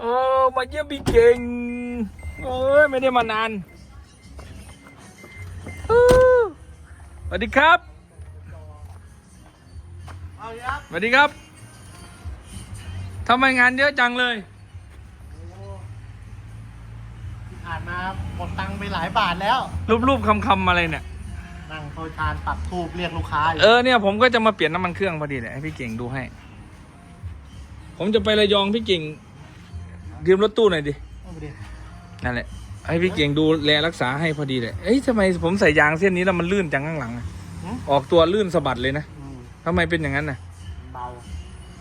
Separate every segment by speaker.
Speaker 1: โอ้มาเยี่ยมพี่เก่งโอ้ยไม่ได้มานานอู้สวัสดีครับ
Speaker 2: เอาครับ
Speaker 1: สวัสดีครับทำไมงานเยอะจังเลย
Speaker 2: ที่ผ่านมาหมดตังค์ไปหลายบาทแล้ว
Speaker 1: รูปๆคำๆอะไรเนี่ย
Speaker 2: นั่งโทรทานปักทูบเรียกลูกค้าอยู่
Speaker 1: เออเนี่ยผมก็จะมาเปลี่ยนน้ำมันเครื่องพอดีเลยให้พี่เก่งดูให้ ผมจะไประยองพี่เก่ง ยืมรถตู้หน่อยดิ
Speaker 2: เอาไปดิ
Speaker 1: นั่นแหละให้พี่เก่งดูแลรักษาให้พอดีเลยเอ้ยทำไมผมใส่ยางเส้นนี้แล้วมันลื่นจังข้างหลังอะ
Speaker 2: หึ
Speaker 1: ออกตัวลื่นสะบัดเลยนะ
Speaker 2: อืม
Speaker 1: ทำไมเป็นอย่างนั้นน่ะ
Speaker 2: เบา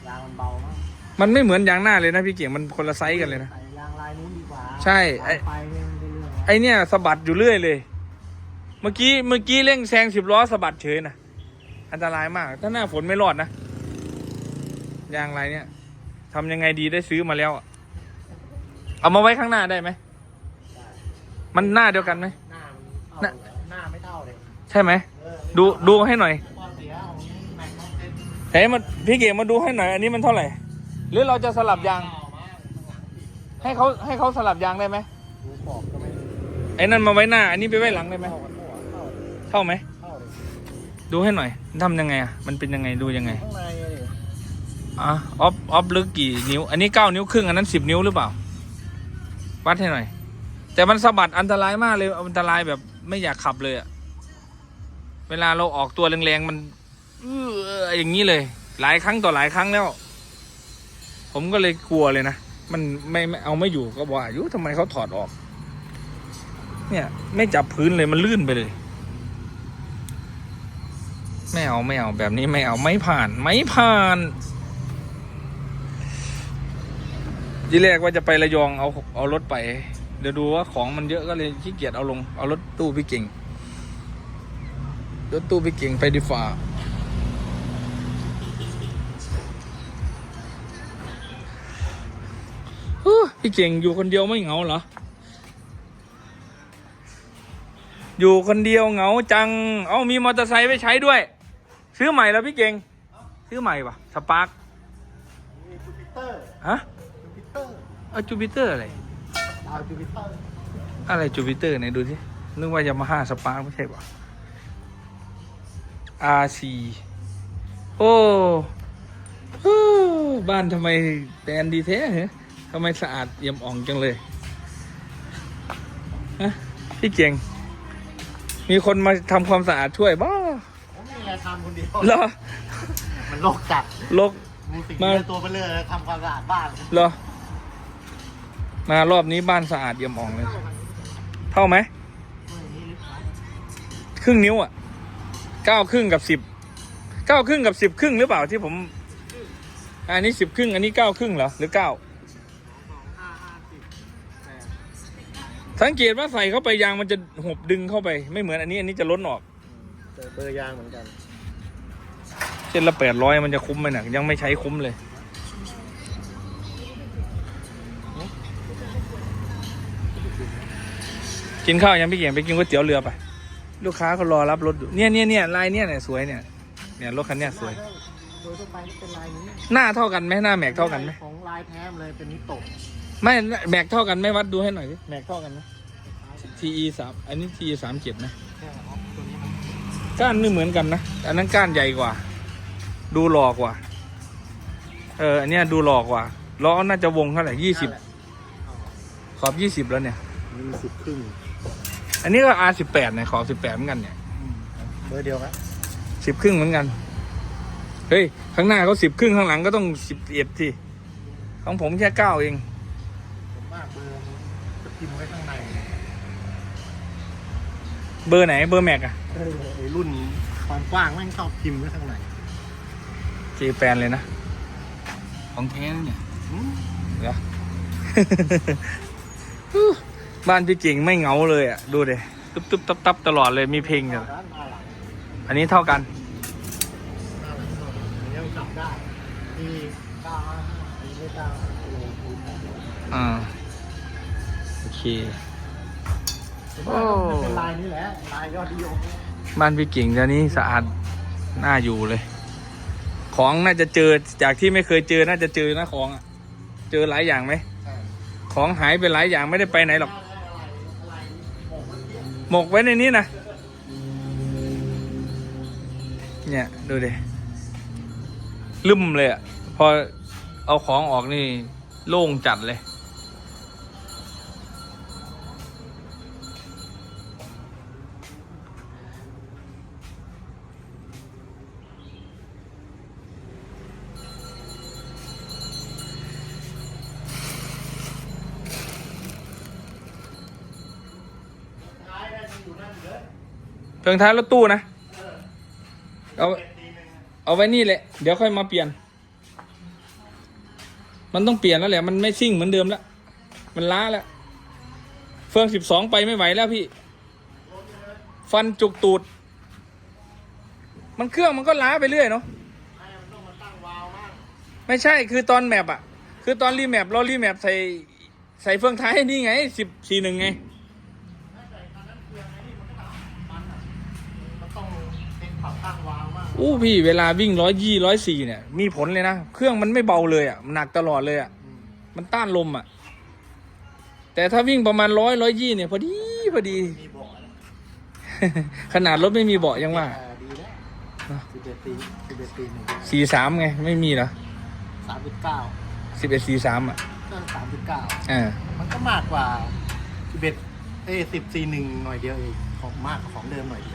Speaker 2: ยางมันเบามาก
Speaker 1: มันไม่เหมือนยางหน้าเลยนะพี่เก่งมันคนละไซส์กันเลยนะ
Speaker 2: ใส่ยางลายนู้นดีกว่า
Speaker 1: ใช่ไอ้
Speaker 2: ไฟเนี่ยมันเป็นเรื่อง
Speaker 1: ไอเนี่ยสะบัดอยู่เรื่อยเลย เมื่อกี้เมื่อกี้เร่งแซงสิบล้อสะบัดเฉยนะอันตรายมาก ถ้าหน้าฝนไม่รอดนะ ยางอะไรเนี่ยทำยังไงดีได้ซื้อมาแล้วอะ เอามาไว้ข้างหน้าได้ไหม มันหน้าเดียวกันไหม
Speaker 2: หน้ามันเท่าหน้าไม่เท่าเลย
Speaker 1: ใช่ไหม
Speaker 2: เออ
Speaker 1: ดูดูให้หน่อย
Speaker 2: ความเสียของแม็กซ์เป็น
Speaker 1: เฮ้ยมันพี่เก๋มาดูให้หน่อย อันนี้มันเท่าไหร่ หรือเราจะสลับยางให้เขาให้เขาสลับยางได้ไหม
Speaker 2: ดูบอกก็ไม่
Speaker 1: ไอ้นั่นมาไว้หน้า อันนี้ไปไว้หลังได้ไหม
Speaker 2: เท่ากันเท่าเท่า
Speaker 1: เท่าไหม
Speaker 2: เท่าเลย
Speaker 1: ดูให้หน่อยทำยังไงอะ มันเป็นยังไงดูยังไง
Speaker 2: ข้างในอะดิ
Speaker 1: อะออฟออฟลึกกี่นิ้ว อันนี้เก้านิ้วครึ่ง อันนั้นสิบนิ้วหรือเปล่า วัดให้หน่อย แต่มันสะบัดอันตรายมากเลยอันตรายแบบไม่อยากขับเลยอะเวลาเราออกตัวแรงๆมันเอออย่างนี้เลย หลายครั้งต่อหลายครั้งแล้ว ผมก็เลยกลัวเลยนะมันไม่ไม่เอาไม่อยู่ก็บอกอายุทำไมเขาถอดออก เนี่ย ไม่จับพื้นเลยมันลื่นไปเลย ไม่เอาไม่เอาแบบนี้ไม่เอาไม่ผ่าน ไม่ผ่าน ทีแรกว่าจะไประยองเอาเอารถไป เดี๋ยวดูว่าของมันเยอะก็เลยขี้เกียจเอาลง เอารถตู้พี่เก่ง รถตู้พี่เก่งไปดีฝ่าพี่เก่งอยู่คนเดียวไม่เหงาเหรอ อยู่คนเดียวเหงาจัง เอามีมอเตอร์ไซค์ไปใช้ด้วย ซื้อใหม่แล้วพี่เก่ง ซื้อใหม่ปะสปาร์คฮะ
Speaker 2: เอา
Speaker 1: จูปิเตอร์อะไร
Speaker 2: ดาวจูปิเตอร์
Speaker 1: อะไรจูปิเตอร์ไหนดูสินึกว่ายามาฮ่าสปาร์คไม่ใช่ปะ RC โอ้ฮู้บ้านทำไมแดนดีแท้เหรอทำไมสะอาดเอี่ยมอ่องจังเลยฮะพี่เก่งมีคนมาทำความสะอาดช่วยบ้า
Speaker 2: ผมมีอะไรทำคนเดียว
Speaker 1: เหรอ
Speaker 2: มันโลกจัด
Speaker 1: ลก
Speaker 2: มูสิก
Speaker 1: มา
Speaker 2: เยอะตัวไปเลยทำความสะอาดบ้าน
Speaker 1: เหรอ มารอบนี้บ้านสะอาดเยี่ยมอ่องเลย เท่าไหม ครึ่งนิ้วอะเก้าครึ่งกับสิบเก้าครึ่งกับสิบครึ่งหรือเปล่าที่ผม อันนี้สิบครึ่ง อันนี้เก้าครึ่งเหรอหรือเก้าสังเกตว่าใส่เข้าไปยางมันจะหบดึงเข้าไป ไม่เหมือนอันนี้ อันนี้จะล้นออก
Speaker 2: เจอเบอร์ยางเหมือนกัน
Speaker 1: เส้นละแปดร้อยมันจะคุ้มไหมนะยังไม่ใช้คุ้มเลย กินข้าวยังพี่เก่งไปกินก๋วยเตี๋ยวเรือไป ลูกค้าเขารอรับรถอยู่เนี่ยเนี่ยเนี่ยลายเนี่ยเนี่ยสวยเนี่ยเนี่ยรถคันเนี้ยสวย
Speaker 2: โดยทั่วไปเป็นลายนี้
Speaker 1: หน้าเท่ากันไหมหน้าแม็กเท่ากันไหม
Speaker 2: ของลายแท้เลยเป็นนิโตะ
Speaker 1: ไม่แม็กเท่ากันไหมวัดดูให้หน่อยดิแม็กเท่ากันไหม TE สามอันนี้ TE สามเจ็ดนะ
Speaker 2: แค่ออฟตัวนี้มัน
Speaker 1: ก้านไม่เหมือนกันนะอันนั้นก้านใหญ่กว่า ดูหลอกกว่า เอออันเนี้ยดูหลอกกว่าล้อน่าจะวงเท่าไหร่ยี่สิบขอบยี่สิบแล้วเนี่ย
Speaker 2: มีสิบครึ่ง
Speaker 1: อันนี้ก็ R สิบแปดเนี่ยขอบสิบแปดเหมือนกันเนี่ย
Speaker 2: เบอร์เดียวกัน
Speaker 1: สิบครึ่งเหมือนกัน เฮ้ย ข้างหน้าเขาสิบครึ่งข้างหลังก็ต้องสิบเอ็ดที่ของผมแค่เก้าเอง
Speaker 2: ผมว่าเบอร์มันจะพิมพ์ไว้ข้างใน
Speaker 1: เบอร์ไหนเบอร์แม็กอะ
Speaker 2: เออไอ้รุ่นความกว้างแม่งชอบพิมพ์ไว้ข้างใน
Speaker 1: เจแปนเลยนะ ของแท้นะเนี่ย
Speaker 2: อืม
Speaker 1: เหรอ บ้านพี่เก่งไม่เหงาเลยอะ ดูเดตุ๊บตุ๊บตับตับตลอดเลยมีเพลงอะอันนี้เท่ากัน
Speaker 2: หน้าหลังเท่ากันอันนี้มันจับได้มีเก้าห้าห้าอันนี้ไม่เก้าโอ้โห
Speaker 1: อ่าโอเค
Speaker 2: ผมว่ามันเป็นลายนี้แหละลายยอดนิยม
Speaker 1: บ้านพี่เก่งตอนนี้สะอาดน่าอยู่เลย ของน่าจะเจอจากที่ไม่เคยเจอน่าจะเจอนะของอะเจอหลายอย่างไหม
Speaker 2: ใช่
Speaker 1: ของหายไปหลายอย่างไม่ได้ไปไหนหรอก หมกไว้ในนี้นะ เนี่ย ดูดิลืมเลยอะพอเอาของออกนี่ โล่งจัดเลย
Speaker 2: เพี
Speaker 1: ยงท้ายรถตู้นะ
Speaker 2: เอาเอา
Speaker 1: ไว้นี่แหละ เดี๋ยวค่อยมาเปลี่ยน มันต้องเปลี่ยนแล้วแหละ มันไม่ซิ่งเหมือนเดิมแล้ว มันล้าแล้ว เฟืองสิบสองไปไม่ไหวแล้วพี่ ฟันจุกตูด มันเครื่องมันก็ล้าไปเรื่อยเนาะไม่ใช่คือตอนแมปอะคือตอนรีแมปเรารีแมปใส่ใส่เฟืองท้ายนี่ไงสิบสี่หนึ่งไง
Speaker 2: ถ้าใส่คันนั้นเครื่องไอ้นี่มันก็ทำมันอะมันต้องเป็นปรับตั้งวาล์วมาก
Speaker 1: อู้พี่เวลาวิ่งร้อยยี่ร้อยสี่เนี่ย มีผลเลยนะ เครื่องมันไม่เบาเลยอะมันหนักตลอดเลยอะ
Speaker 2: อืม
Speaker 1: มันต้านลมอะ แต่ถ้าวิ่งประมาณร้อยร้อยยี่เนี่ยพอดีพอดี
Speaker 2: มีเบาะแล้ว
Speaker 1: ขนาดรถไม่มีเบาะยังว่า
Speaker 2: เออดีแล้วสิบเอ็ดปีสิบเอ็ดปีหนึ่ง
Speaker 1: สี่สามไง ไม่มีเหรอ
Speaker 2: สามจุดเก้า
Speaker 1: สิบเอ็ดสี่สามอะ
Speaker 2: ก็สามจุดเก้า
Speaker 1: อ่า
Speaker 2: มันก็มากกว่าสิบเอ็ดเอ้สิบสี่หนึ่งหน่อยเดียวเองของมากกว่าของเดิมหน่อยเดียว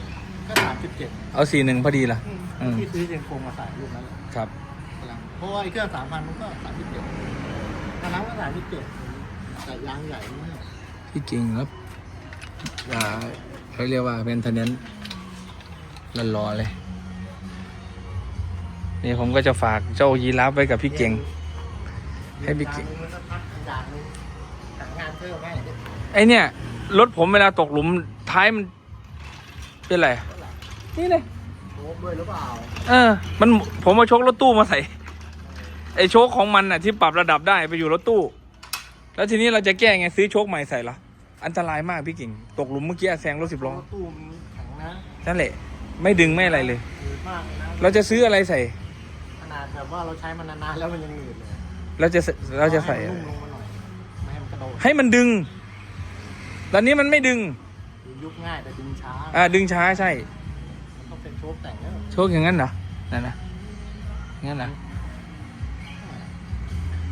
Speaker 2: ก็สามจุดเจ็ด
Speaker 1: เอาสี่หนึ่งพอดีละอืม
Speaker 2: ที่ซื้อเจนโคงมาใส่ลูกนั้นแหละ
Speaker 1: ครับ
Speaker 2: กำลังเพราะว่าไอ้เครื่องสามพันมันก็สามจุดเจ็ดอันนั้นก็สามจุดเจ็ดแต่ยางใหญ่มาก
Speaker 1: ที่จริงครับอ่าเขาเรียกว่าเป็นทนเนนละรอเลย นี่ผมก็จะฝากเจ้ายีราฟไว้กับพี่เก่ง ให้พี่เก่ง
Speaker 2: ยางนึงมันก็พักยางนึงสั่งงานเพิ่มให้
Speaker 1: ไอเนี่ย รถผมเวลาตกหลุมท้ายมันเป็นไร นี่เลย
Speaker 2: โอ้ด้วยหรือเปล่า
Speaker 1: เออ มันผมมาชกรถตู้มาใส่ ไอโชคของมันน่ะที่ปรับระดับได้ไปอยู่รถตู้ แล้วทีนี้เราจะแก้ไงซื้อโชคใหม่ใส่เหรออันตรายมากพี่กิ่ง ตกหลุมเมื่อกี้แซงรถสิบล้อ
Speaker 2: รถตู้มันแข็งนะ
Speaker 1: นั่นแหละ ไม่ดึงไม่อะไรเลย
Speaker 2: หนืดมากเลยนะ
Speaker 1: เราจะซื้ออะไรใส่
Speaker 2: ขนาดแบบว่าเราใช้มันนานๆแล้วมันยังหนืดเลย
Speaker 1: เราจะเราจะใส่
Speaker 2: ให้
Speaker 1: อะไร
Speaker 2: มันนุ่มลงมาหน่อยไม่ให้มันกระโดด
Speaker 1: ให้มันดึง ตอนนี้มันไม่ดึง
Speaker 2: ยุบง่ายแต่ดึงช้า
Speaker 1: อ่าดึงช้าใช่
Speaker 2: มันต้องเป็น โชคแต่งแล้ว
Speaker 1: โชคอย่างนั้นเหรอนั่นนะงั้นนะ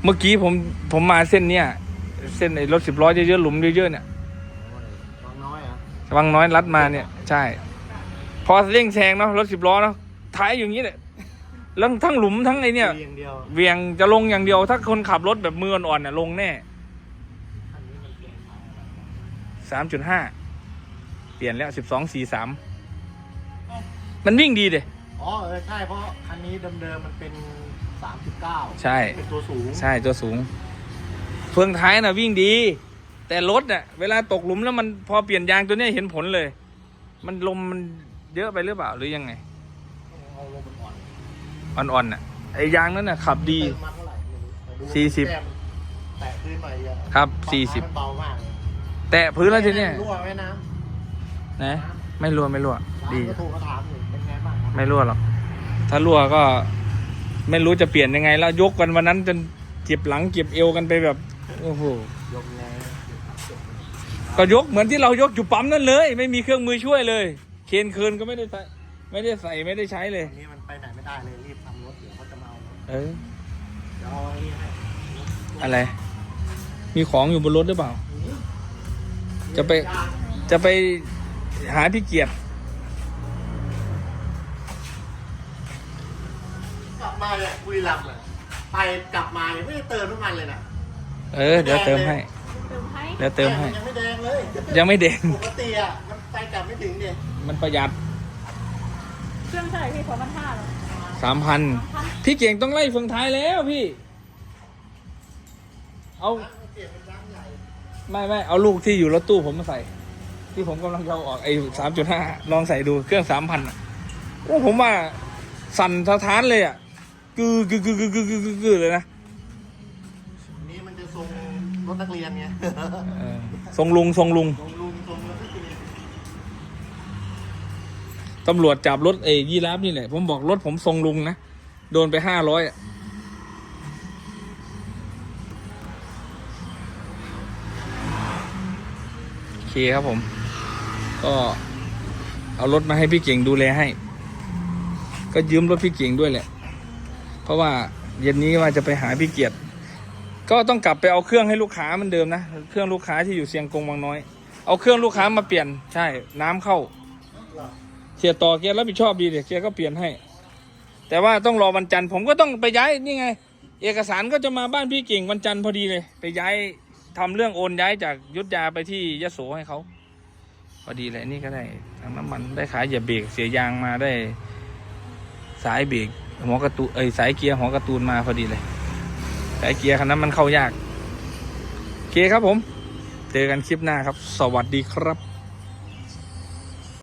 Speaker 1: เมื่อกี้ผมผมมาเส้นเนี้ยเส้นไอ้รถสิบล้อเยอะๆหลุมเยอะๆเนี่ย
Speaker 2: บางน้อยอะ
Speaker 1: วังน้อยรัดมาเนี่ย ใช่ พอเร่งแซงเนาะรถสิบล้อเนาะท้ายอย่างนี้เนี่ยแล้วทั้งหลุมทั้งไอเนี่ย
Speaker 2: เพียงเดียว
Speaker 1: เวียงจะลงอย่างเดียว ถ้าคนขับรถแบบมืออ่อนๆเนี่ยลงแน่
Speaker 2: อันนี้มันเปลี่ยนทาง
Speaker 1: สามจุดห้าเปลี่ยนแล้วสิบสองสี่สาม มันวิ่งดีเด้
Speaker 2: อ๋อเออใช่เพราะคันนี้เดิมๆมันเป็นสามจุดเก้า
Speaker 1: ใช่
Speaker 2: เป็นตัวสูง
Speaker 1: ใช่ตัวสูง เฟืองท้ายน่ะวิ่งดี แต่รถน่ะเวลาตกหลุมแล้วมันพอเปลี่ยนยางตัวเนี้ยเห็นผลเลย มันลมมันเยอะไปหรือเปล่าหรือยังไง
Speaker 2: เอาลงมันอ่อน
Speaker 1: อ่อนๆน่ะไอ้ยางนั้นน่ะขับดี
Speaker 2: เติมมาเท่าไหร่ไม่รู้แต่ดู
Speaker 1: สี่สิบ
Speaker 2: แต้มแตะพื้นหน่อยเดียว
Speaker 1: ครับ
Speaker 2: ปรับ
Speaker 1: สี่สิบ
Speaker 2: มันเบามากเลย
Speaker 1: แตะพื้นแล้วทีเนี้ย
Speaker 2: รั่วไหมน้
Speaker 1: นะ ไม่รั่วไม่รั่วำดี
Speaker 2: ร้านก็โทรมาถามอยู่ เป็นไงบ้างครับ
Speaker 1: ไม่รั่วหรอก ถ้ารั่วก็ไม่รู้จะเปลี่ยนยังไง แล้วยกกันวันนั้นจนเจ็บหลังเจ็บเอวกันไปแบบโอ้โห
Speaker 2: ยกไง
Speaker 1: ก็ยกเหมือนที่เรายกอยู่ปั๊มนั่นเลย ไม่มีเครื่องมือช่วยเลย เคนเคินก็ไม่ได้ใส่ไม่ได้ใส่ไม่ได้ใช้เลย
Speaker 2: อันนี้มันไปไหนไม่ได้เลยรีบทำรถเดี๋ยวเขาจะมาเอา
Speaker 1: เออ
Speaker 2: เดี๋ยวเอาอันนี้ให้
Speaker 1: อะไร มีของอยู่บนรถหรือเปล่า จะไป จะไปหาพี่เกียรติ
Speaker 2: มาเนี่ยคุยลำเลยไปกลับมายังไม่ได้เติมน้ำมันเลยนะ
Speaker 1: เออ เดี๋ยวเติมให้
Speaker 3: เติมให้
Speaker 1: เดี๋ยวเติมให้
Speaker 2: ยังไม่แดงเลย
Speaker 1: ยังไม่เด่น
Speaker 2: ปกติอะมันไปกลับไม่ถึงเนี่ย
Speaker 1: มันประหยัด
Speaker 3: เครื่องเท่าไหร่พี่สองพันห้าหรอ
Speaker 1: สามพันพี่เก่งต้องไล่เฟืองท้ายแล้วพี่ เอา
Speaker 2: เปลี่ยนเป็นร้านใหญ่
Speaker 1: ไม่ไม่เอาลูกที่อยู่รถตู้ผมมาใส่ ที่ผมกำลังจะเอาออกไอ้สามจุดห้าลองใส่ดูเครื่องสามพันอะโอ้ผมว่าสั่นสะท้านเลยอะ กือกึกึกึกึกึกึเลยนะ
Speaker 2: นี่มันจะทรงรถนักเรียนไง
Speaker 1: ทรงลุงทรงลุงตำรวจจับรถเอ้ยี่รับนี่แหละผมบอกรถผมทรงลุงนะ โดนไปห้าร้อยโอเคครับผม ก็เอารถมาให้พี่เก่งดูแลให้ ก็ยืมรถพี่เก่งด้วยแหละ ราะว่าเย็นนี้ว่าจะไปหาพี่เกียรติ ก็ต้องกลับไปเอาเครื่องให้ลูกค้ามันเดิมนะ เครื่องลูกค้าที่อยู่เชียงกงบางน้อย เอาเครื่องลูกค้ามาเปลี่ยน ใช่ น้ำเข้าเสียต่อเกียร์รับผิดชอบดีเดี๋ยวเกียร์ก็เปลี่ยนให้ แต่ว่าต้องรอวันจันทร์ผมก็ต้องไปย้ายนี่ไง เอกสารก็จะมาบ้านพี่เก่งวันจันทร์พอดีเลย ไปย้ายทำเรื่องโอนย้ายจากยุทธยาไปที่ยโสให้เขาพอดีเลยนี่ก็ได้ทางน้ำมันได้ขายเหยียบเบรกเสียยางมาได้ สายเบรก หัวกระตูเอ้ยสายเกียร์หัวกระตูนมาพอดีเลย สายเกียร์คันนั้นมันเข้ายาก โอเคครับผม เจอกันคลิปหน้าครับ สวัสดีครับ